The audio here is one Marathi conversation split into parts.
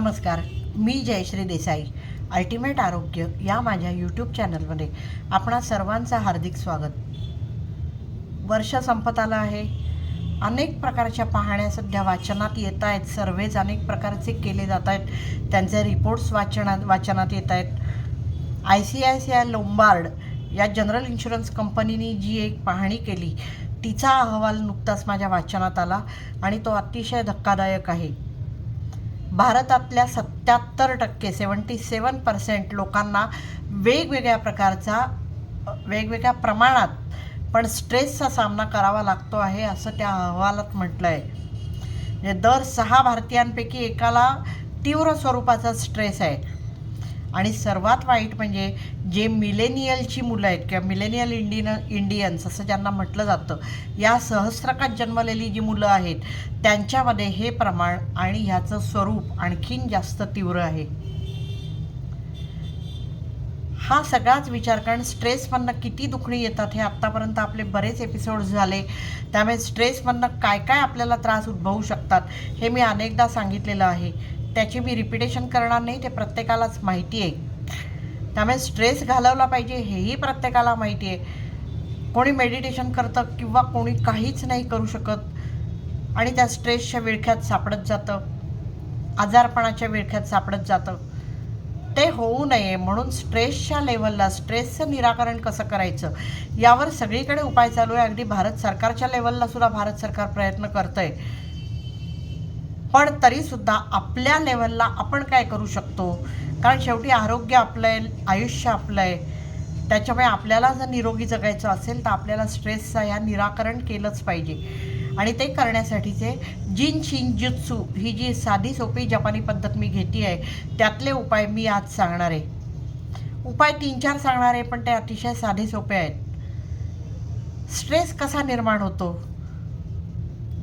नमस्कार मी जयश्री देसाई अल्टिमेट आरोग्य या माझ्या यूट्यूब चॅनलमध्ये आपणा सर्वांचं हार्दिक स्वागत. वर्ष संपत आलं आहे. अनेक प्रकारच्या पाहण्या सध्या वाचनात येत आहेत. सर्वेज अनेक प्रकारचे केले जात आहेत. त्यांचे रिपोर्ट्स वाचनात वाचनात येत आहेत. I C I C I Lombard या जनरल इन्शुरन्स कंपनीने जी एक पाहणी केली तिचा अहवाल नुकताच माझ्या वाचनात आला आणि तो अतिशय धक्कादायक आहे. भारतातल्या सत्याहत्तर टक्के सेवन्टी सेवन पर्सेंट लोकांना वेगवेगळ्या प्रकारचा वेगवेगळ्या प्रमाणात पण स्ट्रेसचा सामना करावा लागतो आहे असं त्या अहवालात म्हटलं आहे म्हणजे दर सहा भारतीयांपैकी एकाला तीव्र स्वरूपाचा स्ट्रेस आहे. आणि सर्वात वाईट म्हणजे जे मिलेनियलची मुलं आहेत किंवा मिलेनियल इंडियन इंडियन्स असं ज्यांना म्हटलं जातं या सहस्रकात जन्मलेली जी मुलं आहेत त्यांच्यामध्ये हे प्रमाण आणि ह्याचं स्वरूप आणखीन जास्त तीव्र आहे. हा सगळाच विचार कारण स्ट्रेसमधनं किती दुखणी येतात हे आत्तापर्यंत आपले बरेच एपिसोड झाले. त्यामुळे स्ट्रेसमधनं काय काय आपल्याला त्रास उद्भवू शकतात हे मी अनेकदा सांगितलेलं आहे. त्याची मी रिपिटेशन करणार नाही ते प्रत्येकालाच माहिती आहे. त्यामुळे स्ट्रेस घालवला पाहिजे हेही प्रत्येकाला माहिती आहे. कोणी मेडिटेशन करतं किंवा कोणी काहीच नाही करू शकत आणि त्या स्ट्रेसच्या विळख्यात सापडत जातं आजारपणाच्या विळख्यात सापडत जातं. ते होऊ नये म्हणून स्ट्रेसच्या लेवलला स्ट्रेसचं निराकरण कसं करायचं? यावर सगळीकडे उपाय चालू आहे. अगदी भारत सरकारच्या लेवलला सुद्धा भारत सरकार प्रयत्न करतं आहे पण तरीसुद्धा आपल्या लेवलला आपण काय करू शकतो? कारण शेवटी आरोग्य आपलं आहे आयुष्य आपलं आहे त्याच्यामुळे आपल्याला जर निरोगी जगायचं असेल तर आपल्याला स्ट्रेसचा ह्या निराकरण केलंच पाहिजे. आणि ते करण्यासाठीचे जिन शिन जुत्सू ही जी साधी सोपी जपानी पद्धत मी घेते आहे त्यातले उपाय मी आज सांगणार आहे. उपाय तीन चार सांगणार आहे पण ते अतिशय साधे सोपे आहेत. स्ट्रेस कसा निर्माण होतो?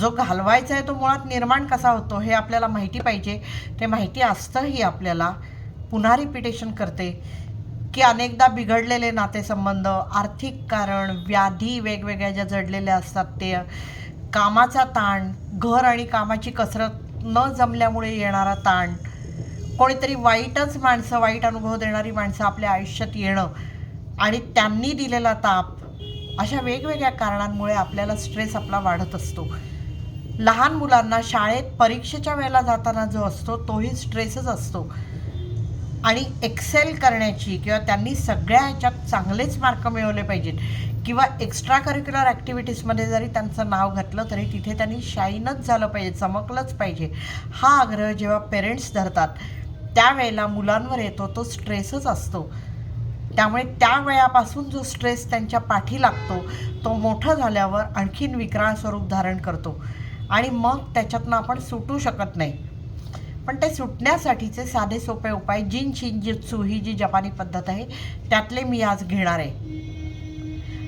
जो घालवायचा आहे तो मुळात निर्माण कसा होतो हे आपल्याला माहिती पाहिजे. ते माहिती असतंही आपल्याला. पुन्हा रिपिटेशन करते. की अनेकदा बिघडलेले नातेसंबंध आर्थिक कारण व्याधी वेगवेगळ्या ज्या जडलेल्या असतात ते कामाचा ताण घर आणि कामाची कसरत न जमल्यामुळे येणारा ताण कोणीतरी वाईटच माणसं वाईट अनुभव देणारी माणसं आपल्या आयुष्यात येणं आणि त्यांनी दिलेला ताप अशा वेगवेगळ्या कारणांमुळे आपल्याला स्ट्रेस आपला वाढत असतो. लहान मुलांना शाळेत परीक्षेच्या वेळेला जाताना जो असतो तोही स्ट्रेसच असतो. आणि एक्सेल करण्याची किंवा त्यांनी सगळ्या ह्याच्यात चांगलेच मार्क मिळवले पाहिजेत. किंवा एक्स्ट्रा करिक्युलर ॲक्टिव्हिटीजमध्ये जरी त्यांचं नाव घातलं तरी तिथे त्यांनी शाईनच झालं पाहिजे चमकलंच पाहिजे. हा आग्रह जेव्हा पेरेंट्स धरतात त्यावेळेला मुलांवर येतो तो स्ट्रेसच असतो. त्यामुळे त्या वेळापासून जो स्ट्रेस त्यांच्या पाठी लागतो तो मोठा झाल्यावर आणखीन विकराळ स्वरूप धारण करतो. आणि मग त्याच्यातनं आपण सुटू शकत नाही. पण ते सुटण्यासाठीचे साधे सोपे उपाय जिन शिंजित्सू ही जी जपानी पद्धत आहे त्यातले मी आज घेणार आहे.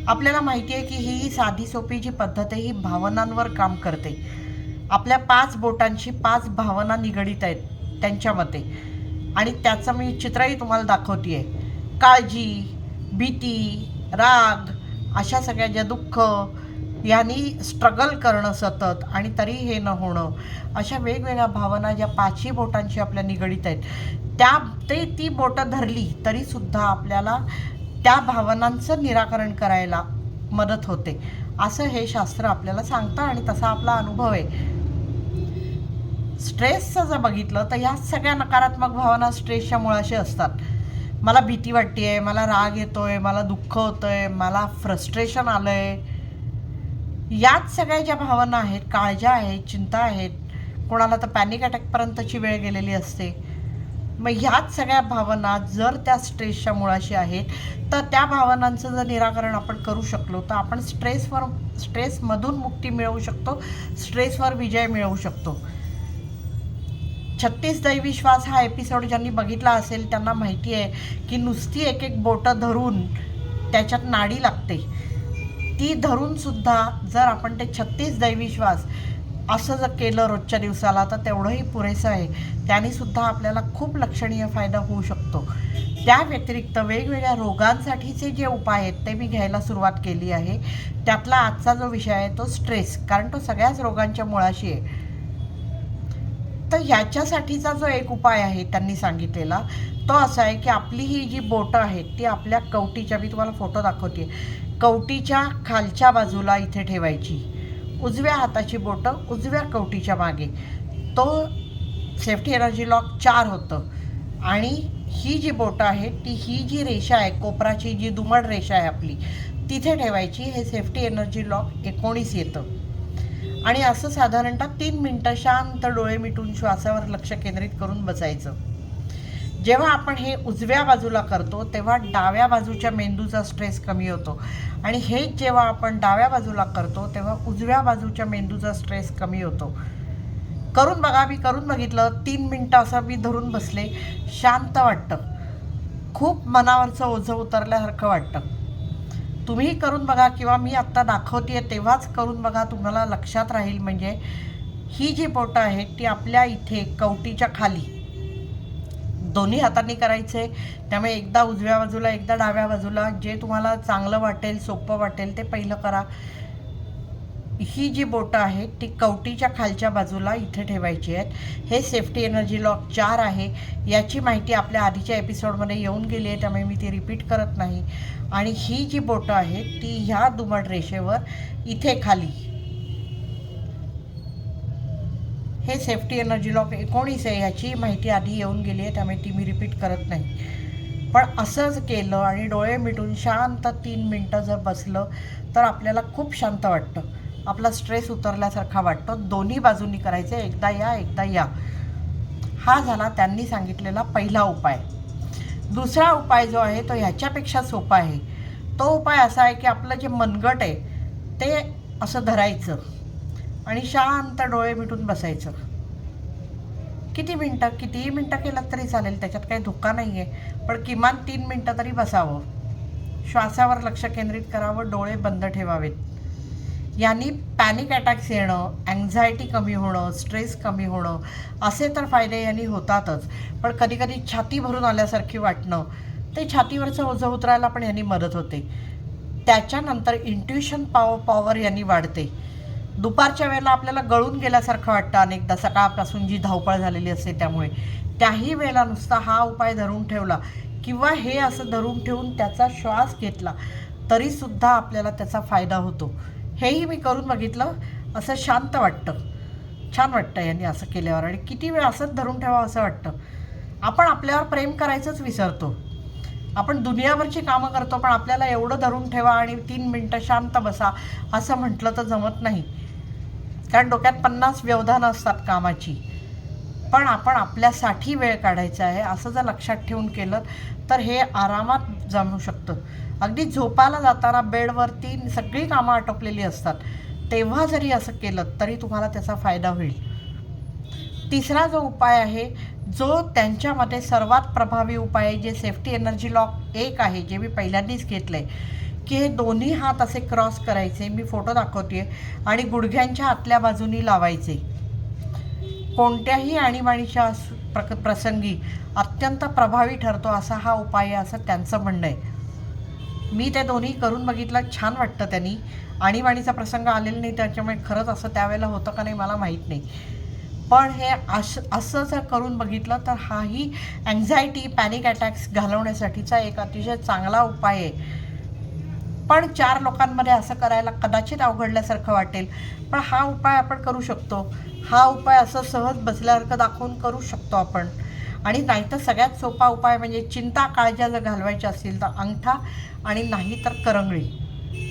आपल्याला माहिती आहे की ही साधी सोपी जी पद्धत आहे ही भावनांवर काम करते. आपल्या पाच बोटांशी पाच भावना निगडीत आहेत त्यांच्या मते. आणि त्याचं मी चित्रही तुम्हाला दाखवते आहे काळजी भीती राग अशा सगळ्या ज्या दुःख यांनी स्ट्रगल करणं सतत आणि तरी हे न होणं. अशा वेगवेगळ्या भावना ज्या पाचही बोटांशी आपल्या निगडीत आहेत त्या ते ती बोटं धरली तरीसुद्धा आपल्याला त्या भावनांचं निराकरण करायला मदत होते. असं हे शास्त्र आपल्याला सांगतं आणि तसा आपला अनुभव आहे. स्ट्रेसचं जर बघितलं तर ह्या सगळ्या नकारात्मक भावना स्ट्रेसच्या मुळाशी असतात. मला भीती वाटते आहे मला राग येतोय मला दुःख होतंय मला फ्रस्ट्रेशन आलं आहे याच सगळ्या ज्या भावना आहेत काळज्या आहेत चिंता आहेत कोणाला तर पॅनिक अटॅकपर्यंतची वेळ गेलेली असते. मग ह्याच सगळ्या भावना जर त्या स्ट्रेसच्या मुळाशी आहेत तर त्या भावनांचं जर निराकरण आपण करू शकलो तर आपण स्ट्रेसवर स्ट्रेसमधून मुक्ती मिळवू शकतो स्ट्रेसवर विजय मिळवू शकतो. छत्तीस दैवी श्वास हा एपिसोड ज्यांनी बघितला असेल त्यांना माहिती आहे की नुसती एक एक बोटं धरून त्याच्यात नाडी लागते. ती धरून सुद्धा जर आपण ते छत्तीस दैविश्वास असं जर केलं रोजच्या दिवसाला तर तेवढंही पुरेसं आहे. त्यानेसुद्धा आपल्याला खूप लक्षणीय फायदा होऊ शकतो. त्या व्यतिरिक्त वेगवेगळ्या रोगांसाठीचे जे उपाय आहेत ते मी घ्यायला सुरुवात केली आहे. त्यातला आजचा जो विषय आहे तो स्ट्रेस कारण तो सगळ्याच रोगांच्या मुळाशी आहे. तर ह्याच्यासाठीचा जो एक उपाय आहे त्यांनी सांगितलेला तो असा आहे की आपली ही जी बोटं आहेत ती आपल्या कवटीच्या मी तुम्हाला फोटो दाखवते कवटीच्या खालच्या बाजूला इथे ठेवायची. उजव्या हाताची बोटं उजव्या कवटीच्या मागे. तो सेफ्टी एनर्जी लॉक चार होतं. आणि ही जी बोटं आहे ती ही जी रेषा आहे कोपराची जी दुमड रेषा आहे आपली तिथे ठेवायची. हे सेफ्टी एनर्जी लॉक एकोणीस येतं. आणि असं साधारणतः तीन मिनटं शांत डोळे मिटून श्वासावर लक्ष केंद्रित करून बसायचं. जेव्हा आपण हे उजव्या बाजूला करतो तेव्हा डाव्या बाजूच्या मेंदूचा स्ट्रेस कमी होतो. आणि हेच जेव्हा आपण डाव्या बाजूला करतो तेव्हा उजव्या बाजूच्या मेंदूचा स्ट्रेस कमी होतो. करून बघा मी करून बघितलं तीन मिनटं असं मी धरून बसले शांत वाटतं. खूप मनावरचं ओझं उतरल्यासारखं वाटतं. तुम्ही करून बघा किंवा मी आत्ता दाखवते तेव्हाच करून बघा तुम्हाला लक्षात राहील. म्हणजे ही जी बोटं आहेत ती आपल्या इथे कवटीच्या खाली. दोन्ही हातांनी करायचे. त्यामुळे एकदा उजव्या बाजूला एकदा डाव्या बाजूला जे तुम्हाला चांगलं वाटेल सोपं वाटेल ते पहिलं करा. ही जी बोटं आहेत ती कवटीच्या खालच्या बाजूला इथे ठेवायची आहेत. हे सेफ्टी एनर्जी लॉक चार आहे. याची माहिती आपल्या आधीच्या एपिसोडमध्ये येऊन गेली आहे त्यामुळे मी ती रिपीट करत नाही. आणि ही जी बोटं आहेत ती ह्या दुमट रेषेवर इथे खाली. हे सेफ्टी एनर्जी लॉक एकोणीस आहे ह्याची माहिती आधी येऊन गेली आहे त्यामुळे ती मी रिपीट करत नाही. पण असंच केलं आणि डोळे मिटून शांत तीन मिनटं जर बसलं तर आपल्याला खूप शांत वाटतं. आपला स्ट्रेस उतरल्यासारखा वाटतो. दोन्ही बाजूंनी करायचं एकदा या एकदा या. हा झाला त्यांनी सांगितलेला पहिला उपाय. दुसरा उपाय जो आहे तो ह्याच्यापेक्षा सोपा आहे. तो उपाय असा आहे की आपलं जे मनगट आहे ते असं धरायचं. आणि शांत डोळे मिटून बसायचं. किती मिनटं कितीही मिनटं केलं तरी चालेल त्याच्यात काही धोका नाही आहे पण किमान तीन मिनटं तरी बसावं. श्वासावर लक्ष केंद्रित करावं डोळे बंद ठेवावेत. यांनी पॅनिक अटॅक्स येणं अँझायटी कमी होणं स्ट्रेस कमी होणं असे तर फायदे यांनी होतातच. पण कधीकधी छाती भरून आल्यासारखी वाटणं ते छातीवरचं ओझं उतरायला पण यांनी मदत होते. त्याच्यानंतर इंट्युशन पाव पॉवर यांनी वाढते. दुपारच्या वेळेला आपल्याला गळून गेल्यासारखं वाटतं अनेकदा. सकाळपासून जी धावपळ झालेली असते त्यामुळे. त्याही वेळेला नुसता हा उपाय धरून ठेवला किंवा हे असं धरून ठेवून त्याचा श्वास घेतला तरीसुद्धा आपल्याला त्याचा फायदा होतो. हेही मी करून बघितलं असं शांत वाटतं. छान वाटतं यांनी असं केल्यावर आणि किती वेळ असंच धरून ठेवावं असं वाटतं. आपण आपल्यावर प्रेम करायचंच विसरतो. आपण दुनियाभरची कामं करतो पण आपल्याला एवढं धरून ठेवा आणि तीन मिनटं शांत बसा असं म्हटलं तर जमत नाही. कारण डोक्यात पन्नास व्यवधानं असतात कामाची. पण आपण आपल्यासाठी वेळ काढायचा आहे असं जर लक्षात ठेवून केलं तर हे आरामात जमू शकतं. अगदी झोपायला जाताना बेडवरती सगळी कामं आटोपलेली असतात. तेव्हा जरी असं केलं तरी तुम्हाला त्याचा फायदा होईल. तिसरा जो उपाय आहे जो त्यांच्यामध्ये सर्वात प्रभावी उपाय आहे जे सेफ्टी एनर्जी लॉक एक आहे जे मी पहिल्यांदाच घेतलं आहे की हे दोन्ही हात असे क्रॉस करायचे. मी फोटो दाखवते आणि गुडघ्यांच्या आतल्या बाजूनी लावायचे. कोणत्याही आणीबाणीच्या अस- प्रक प्रसंगी अत्यंत प्रभावी ठरतो असा हा उपाय आहे असं त्यांचं म्हणणं आहे. मी ते दोन्ही करून बघितलं. छान वाटतं त्यांनी. आणीबाणीचा प्रसंग आलेला नाही त्याच्यामुळे खरंच असं त्यावेळेला होतं का नाही मला माहीत नाही. पण हे अश असं जर करून बघितलं तर हाही अँझायटी पॅनिक अटॅक्स घालवण्यासाठीचा एक अतिशय चांगला उपाय आहे. पण चार लोकांमध्ये असं करायला कदाचित अवघडल्यासारखं वाटेल. पण हा उपाय आपण करू शकतो. हा उपाय असं सहज बसल्यासारखं दाखवून करू शकतो आपण. आणि नाहीतर सगळ्यात सोपा उपाय म्हणजे चिंता काळज्या जर घालवायच्या असतील तर अंगठा आणि नाही तर करंगळी.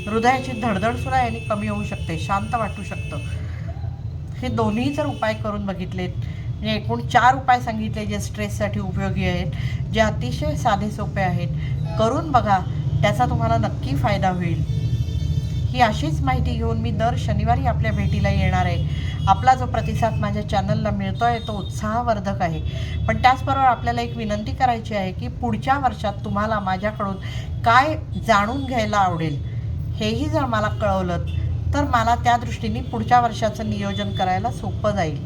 हृदयाची धडधडसुद्धा यांनी कमी होऊ शकते शांत वाटू शकतं. हे दोन्ही जर उपाय करून बघितलेत म्हणजे एकूण चार उपाय सांगितले जे स्ट्रेससाठी उपयोगी आहेत जे अतिशय साधे सोपे आहेत करून बघा. त्याचा तुम्हाला नक्की फायदा होईल. ही अशीच माहिती घेऊन मी दर शनिवारी आपल्या भेटीला येणार आहे. आपला जो प्रतिसाद माझ्या चॅनलला मिळतो आहे तो उत्साहवर्धक आहे. पण त्याचबरोबर आपल्याला एक विनंती करायची आहे की पुढच्या वर्षात तुम्हाला माझ्याकडून काय जाणून घ्यायला आवडेल हेही जर मला कळवलं तर मला त्या दृष्टीने पुढच्या वर्षाचं नियोजन करायला सोपं जाईल.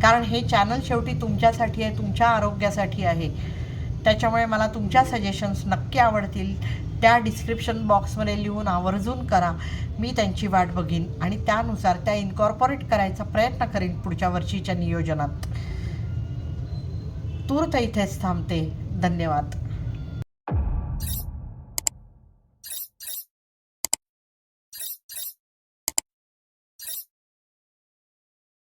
कारण हे चॅनल शेवटी तुमच्यासाठी आहे तुमच्या आरोग्यासाठी आहे. त्याच्यामुळे मला तुमच्या सजेशन्स नक्की आवडतील. त्या डिस्क्रिप्शन बॉक्समध्ये लिहून आवर्जून करा. मी त्यांची वाट बघीन आणि त्यानुसार त्या इन्कॉर्पोरेट करायचा प्रयत्न करीन पुढच्या वर्षीच्या नियोजनात. तूर्त इथेच थांबते. धन्यवाद.